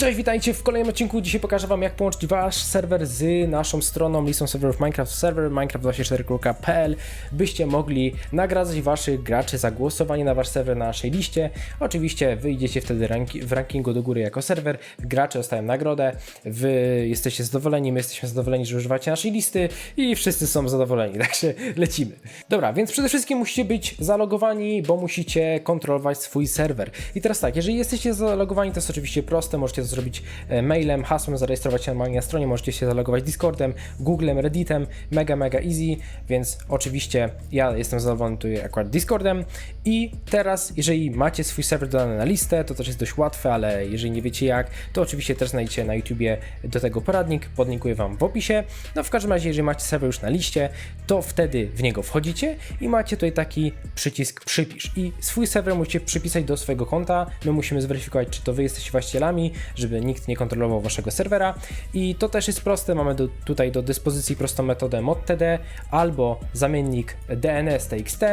Cześć, witajcie w kolejnym odcinku. Dzisiaj pokażę Wam, jak połączyć Wasz serwer z naszą stroną listą serwerów Minecraft Server minecraft24.pl, byście mogli nagradzać Waszych graczy za głosowanie na Wasz serwer na naszej liście. Oczywiście wyjdziecie wtedy ranki w rankingu do góry jako serwer, gracze dostają nagrodę, Wy jesteście zadowoleni, my jesteśmy zadowoleni, że używacie naszej listy i wszyscy są zadowoleni, także lecimy. Dobra, więc przede wszystkim musicie być zalogowani, bo musicie kontrolować swój serwer. I teraz tak, jeżeli jesteście zalogowani, to jest oczywiście proste, możecie zrobić e, mailem, hasłem, zarejestrować się normalnie na stronie, możecie się zalogować Discordem, Googlem, Redditem, mega, mega easy, więc oczywiście ja jestem zadowolony tutaj akurat Discordem. I teraz, jeżeli macie swój serwer dodany na listę, to też jest dość łatwe, ale jeżeli nie wiecie jak, to oczywiście też znajdziecie na YouTubie do tego poradnik, podlinkuję Wam w opisie. No w każdym razie, jeżeli macie serwer już na liście, to wtedy w niego wchodzicie i macie tutaj taki przycisk przypisz. I swój serwer musicie przypisać do swojego konta, my musimy zweryfikować, czy to Wy jesteście właścicielami, żeby nikt nie kontrolował Waszego serwera. I to też jest proste, mamy do, tutaj do dyspozycji prostą metodę modtd albo zamiennik DNS.txt,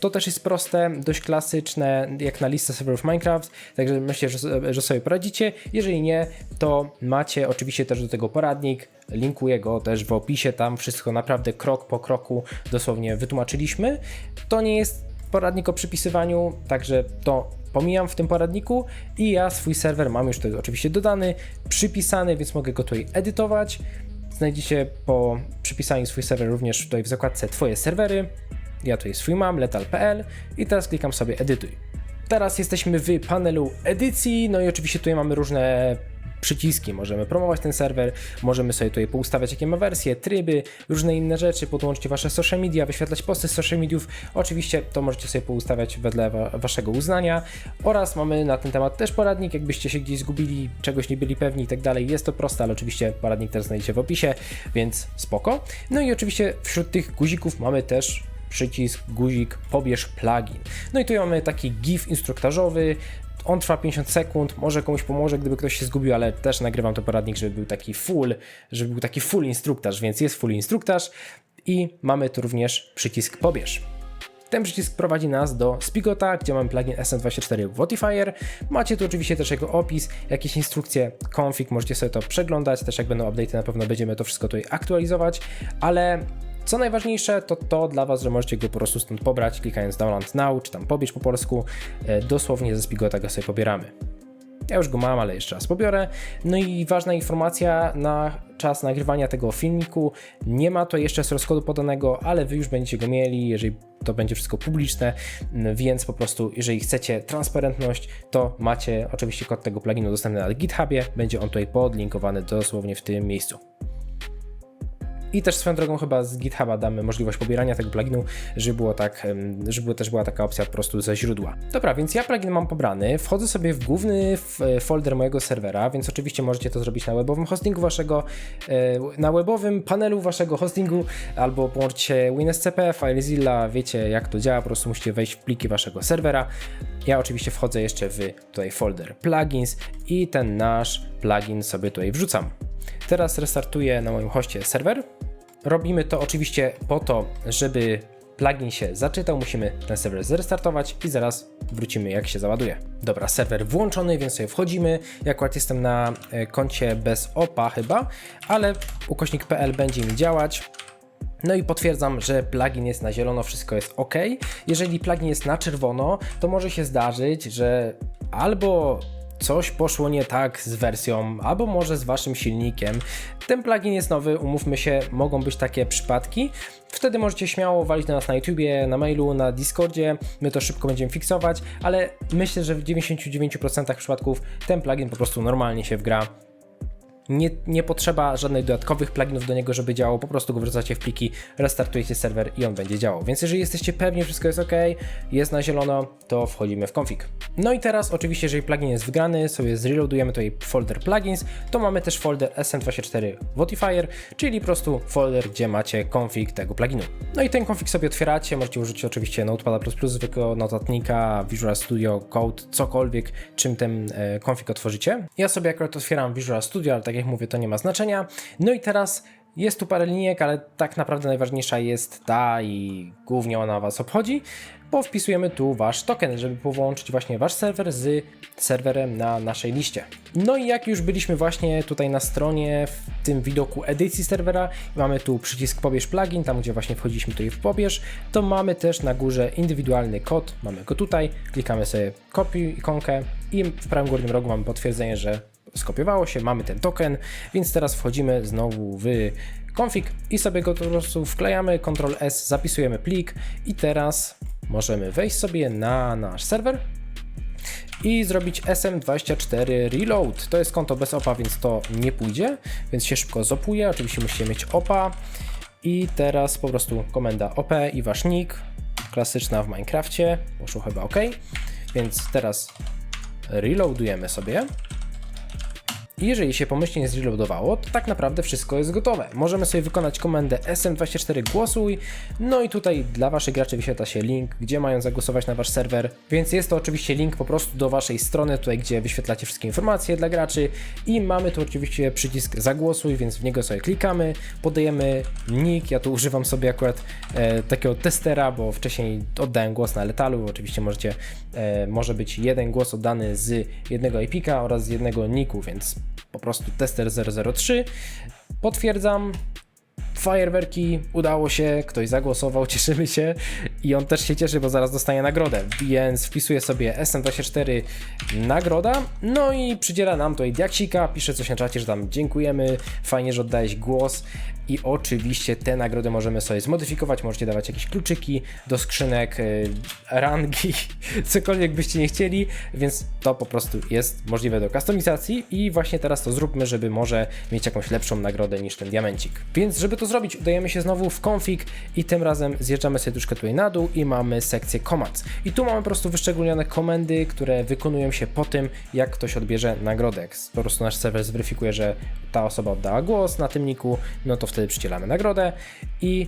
to też jest proste, dość klasyczne, jak na listę serwerów Minecraft, także myślę, że, że sobie poradzicie, jeżeli nie, to macie oczywiście też do tego poradnik, linkuję go też w opisie, tam wszystko naprawdę krok po kroku dosłownie wytłumaczyliśmy. To nie jest poradnik o przypisywaniu, także to pomijam w tym poradniku i ja swój serwer mam już tutaj oczywiście dodany, przypisany, więc mogę go tutaj edytować. Znajdziecie po przypisaniu swój serwer również tutaj w zakładce Twoje serwery. Ja tutaj swój mam, letal.pl i teraz klikam sobie edytuj. Teraz jesteśmy w panelu edycji, no i oczywiście tutaj mamy różne przyciski. Możemy promować ten serwer, możemy sobie tutaj poustawiać jakie ma wersje, tryby, różne inne rzeczy, podłączyć wasze social media, wyświetlać posty z social mediów. Oczywiście to możecie sobie poustawiać wedle wa waszego uznania. Oraz mamy na ten temat też poradnik, jakbyście się gdzieś zgubili, czegoś nie byli pewni i tak dalej. Jest to proste, ale oczywiście poradnik też znajdziecie w opisie, więc spoko. No i oczywiście wśród tych guzików mamy też przycisk, guzik, pobierz plugin. No i tu mamy taki GIF instruktażowy, on trwa 50 sekund, może komuś pomoże, gdyby ktoś się zgubił, ale też nagrywam to poradnik, żeby był taki full, żeby był taki full instruktaż, więc jest full instruktaż i mamy tu również przycisk pobierz. Ten przycisk prowadzi nas do Spigota, gdzie mamy plugin SM24 Votifier. Macie tu oczywiście też jego opis, jakieś instrukcje, config, możecie sobie to przeglądać, też jak będą update na pewno będziemy to wszystko tutaj aktualizować, ale co najważniejsze, to to dla Was, że możecie go po prostu stąd pobrać, klikając Download Now, czy tam pobierz po polsku, e, dosłownie ze Spigota go sobie pobieramy. Ja już go mam, ale jeszcze raz pobiorę. No i ważna informacja na czas nagrywania tego filmiku. Nie ma to jeszcze source kodu podanego, ale Wy już będziecie go mieli, jeżeli to będzie wszystko publiczne, więc po prostu jeżeli chcecie transparentność, to macie oczywiście kod tego pluginu dostępny na GitHubie. Będzie on tutaj podlinkowany dosłownie w tym miejscu. I też swoją drogą chyba z GitHuba damy możliwość pobierania tego pluginu, żeby było tak, żeby też była taka opcja po prostu ze źródła. Dobra, więc ja plugin mam pobrany, wchodzę sobie w główny folder mojego serwera, więc oczywiście możecie to zrobić na webowym hostingu waszego, e, na webowym panelu waszego hostingu, albo połączyć się WinSCP, FileZilla, wiecie jak to działa, po prostu musicie wejść w pliki waszego serwera. Ja oczywiście wchodzę jeszcze w tutaj folder plugins i ten nasz plugin sobie tutaj wrzucam. Teraz restartuję na moim hoście serwer. Robimy to oczywiście po to, żeby plugin się zaczytał, musimy ten serwer zrestartować i zaraz wrócimy jak się załaduje. Dobra, serwer włączony, więc sobie wchodzimy. Ja akurat jestem na e, koncie bez OPA chyba, ale ukośnik.pl będzie mi działać. No i potwierdzam, że plugin jest na zielono, wszystko jest ok. Jeżeli plugin jest na czerwono, to może się zdarzyć, że albo coś poszło nie tak z wersją, albo może z waszym silnikiem. Ten plugin jest nowy, umówmy się, mogą być takie przypadki. Wtedy możecie śmiało walić do nas na YouTubie, na mailu, na Discordzie. My to szybko będziemy fiksować, ale myślę, że w 99% przypadków ten plugin po prostu normalnie się wgra nie, nie potrzeba żadnych dodatkowych pluginów do niego, żeby działał, po prostu go wrzucacie w pliki, restartujecie serwer i on będzie działał. Więc jeżeli jesteście pewni, wszystko jest ok, jest na zielono, to wchodzimy w config. No i teraz oczywiście, jeżeli plugin jest wgrany, sobie zreloadujemy tutaj folder plugins, to mamy też folder SM24 Votifier, czyli po prostu folder, gdzie macie config tego pluginu. No i ten config sobie otwieracie, możecie użyć oczywiście Notepada++, zwykłego notatnika, Visual Studio Code, cokolwiek, czym ten e, config otworzycie. Ja sobie akurat otwieram Visual Studio, ale tak jak mówię, to nie ma znaczenia. No i teraz Jest tu parę linijek, ale tak naprawdę najważniejsza jest ta i głównie ona Was obchodzi, bo wpisujemy tu Wasz token, żeby połączyć właśnie Wasz serwer z serwerem na naszej liście. No i jak już byliśmy właśnie tutaj na stronie w tym widoku edycji serwera, mamy tu przycisk pobierz plugin, tam gdzie właśnie wchodziliśmy tutaj w pobierz, to mamy też na górze indywidualny kod, mamy go tutaj, klikamy sobie kopiuj ikonkę i w prawym górnym rogu mamy potwierdzenie, że skopiowało się, mamy ten token, więc teraz wchodzimy znowu w config i sobie go po prostu wklejamy, Ctrl S, zapisujemy plik i teraz możemy wejść sobie na nasz serwer i zrobić SM24 reload. To jest konto bez opa, więc to nie pójdzie, więc się szybko zopuje. Oczywiście musicie mieć opa i teraz po prostu komenda op i wasz nick, klasyczna w Minecrafcie, poszło chyba ok, więc teraz reloadujemy sobie. I jeżeli się pomyślnie zreloadowało, to tak naprawdę wszystko jest gotowe. Możemy sobie wykonać komendę SM24 głosuj, no i tutaj dla Waszych graczy wyświetla się link, gdzie mają zagłosować na Wasz serwer, więc jest to oczywiście link po prostu do Waszej strony, tutaj gdzie wyświetlacie wszystkie informacje dla graczy. I mamy tu oczywiście przycisk zagłosuj, więc w niego sobie klikamy, podajemy nick, ja tu używam sobie akurat e, takiego testera, bo wcześniej oddałem głos na letalu, oczywiście możecie, e, może być jeden głos oddany z jednego epika oraz z jednego niku, więc po prostu tester 003. Potwierdzam. Fajerwerki, udało się, ktoś zagłosował, cieszymy się i on też się cieszy, bo zaraz dostanie nagrodę, więc wpisuje sobie SM24 nagroda, no i przydziela nam tutaj diaksika, pisze coś na czacie, że tam dziękujemy, fajnie, że oddałeś głos. I oczywiście te nagrody możemy sobie zmodyfikować, możecie dawać jakieś kluczyki do skrzynek, y, rangi, cokolwiek byście nie chcieli, więc to po prostu jest możliwe do kustomizacji i właśnie teraz to zróbmy, żeby może mieć jakąś lepszą nagrodę niż ten diamencik. Więc żeby to zrobić, udajemy się znowu w config i tym razem zjeżdżamy sobie troszkę tutaj na dół i mamy sekcję commands. I tu mamy po prostu wyszczególnione komendy, które wykonują się po tym, jak ktoś odbierze nagrodę. Po prostu nasz serwer zweryfikuje, że ta osoba oddała głos na tym niku, no to wtedy przydzielamy nagrodę i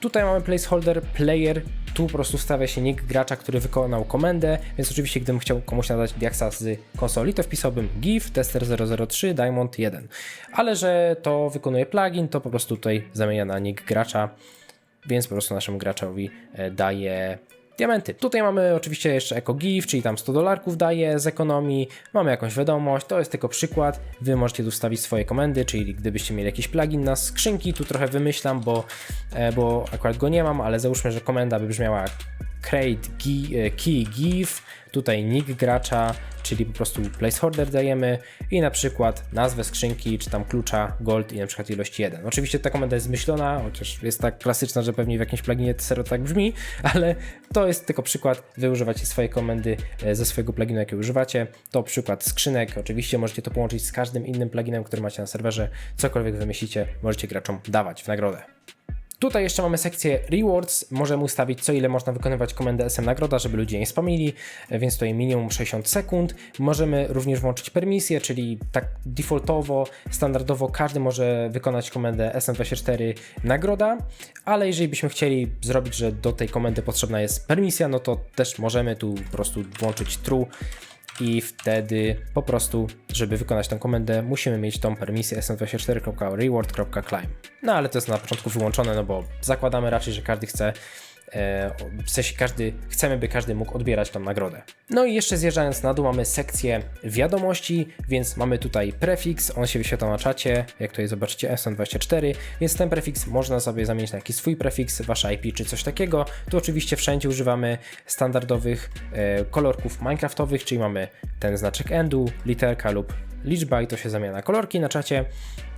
Tutaj mamy placeholder player, tu po prostu wstawia się nick gracza, który wykonał komendę, więc oczywiście gdybym chciał komuś nadać diaksa z konsoli, to wpisałbym give tester 003 diamond 1. Ale że to wykonuje plugin, to po prostu tutaj zamienia na nick gracza, więc po prostu naszemu graczowi e, daje diamenty. Tutaj mamy oczywiście jeszcze EcoGIF, czyli tam 100 dolarków daje z ekonomii, mamy jakąś wiadomość, to jest tylko przykład, wy możecie tu wstawić swoje komendy, czyli gdybyście mieli jakiś plugin na skrzynki, tu trochę wymyślam, bo, e, bo akurat go nie mam, ale załóżmy, że komenda by brzmiała create e, key give, tutaj nick gracza, czyli po prostu placeholder dajemy i na przykład nazwę skrzynki, czy tam klucza gold i na przykład ilość 1. Oczywiście ta komenda jest zmyślona, chociaż jest tak klasyczna, że pewnie w jakimś pluginie Tsero tak brzmi, ale to jest tylko przykład, wy używacie swojej komendy e, ze swojego pluginu, jaki używacie. To przykład skrzynek, oczywiście możecie to połączyć z każdym innym pluginem, który macie na serwerze, cokolwiek wymyślicie, możecie graczom dawać w nagrodę. Tutaj jeszcze mamy sekcję rewards, możemy ustawić co ile można wykonywać komendę SM nagroda, żeby ludzie nie spamili, więc tutaj minimum 60 sekund. Możemy również włączyć permisję, czyli tak defaultowo, standardowo każdy może wykonać komendę SM24 nagroda, ale jeżeli byśmy chcieli zrobić, że do tej komendy potrzebna jest permisja, no to też możemy tu po prostu włączyć true i wtedy po prostu, żeby wykonać tę komendę, musimy mieć tą permisję sm24.reward.climb. No ale to jest na początku wyłączone, no bo zakładamy raczej, że każdy chce w sensie każdy, chcemy, by każdy mógł odbierać tą nagrodę. No i jeszcze zjeżdżając na dół mamy sekcję wiadomości, więc mamy tutaj prefiks, on się wyświetla na czacie, jak tutaj zobaczycie SN24, więc ten prefiks można sobie zamienić na jakiś swój prefiks, wasze IP czy coś takiego. Tu oczywiście wszędzie używamy standardowych e, kolorków minecraftowych, czyli mamy ten znaczek endu, literka lub liczba i to się zamienia na kolorki na czacie.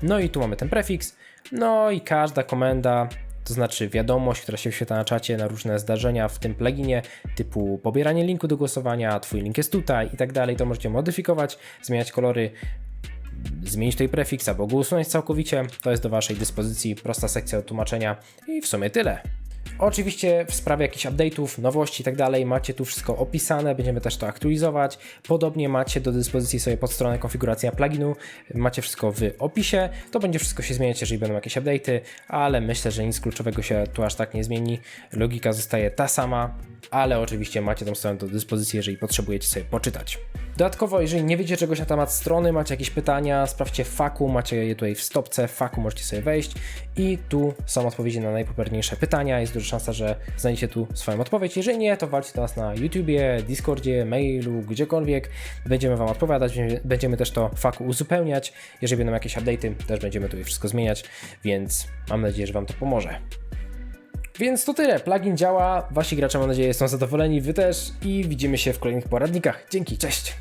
No i tu mamy ten prefiks, no i każda komenda to znaczy wiadomość, która się wyświetla na czacie na różne zdarzenia w tym pluginie, typu pobieranie linku do głosowania, twój link jest tutaj i tak dalej, to możecie modyfikować, zmieniać kolory, zmienić tutaj prefiks albo go usunąć całkowicie, to jest do Waszej dyspozycji, prosta sekcja tłumaczenia i w sumie tyle. Oczywiście w sprawie jakichś update'ów, nowości i tak dalej macie tu wszystko opisane, będziemy też to aktualizować. Podobnie macie do dyspozycji sobie podstronę konfiguracja pluginu, macie wszystko w opisie. To będzie wszystko się zmieniać, jeżeli będą jakieś update'y, ale myślę, że nic kluczowego się tu aż tak nie zmieni. Logika zostaje ta sama, ale oczywiście macie tą stronę do dyspozycji, jeżeli potrzebujecie sobie poczytać. Dodatkowo, jeżeli nie wiecie czegoś na temat strony, macie jakieś pytania, sprawdźcie faku, macie je tutaj w stopce, faku możecie sobie wejść i tu są odpowiedzi na najpopularniejsze pytania. Jest duża szansa, że znajdziecie tu swoją odpowiedź. Jeżeli nie, to walczcie do nas na YouTubie, Discordzie, mailu, gdziekolwiek. Będziemy Wam odpowiadać, będziemy- też to faku uzupełniać. Jeżeli będą jakieś update'y, też będziemy tu wszystko zmieniać, więc mam nadzieję, że Wam to pomoże. Więc to tyle. Plugin działa, wasi gracze mam nadzieję są zadowoleni, wy też i widzimy się w kolejnych poradnikach. Dzięki, cześć!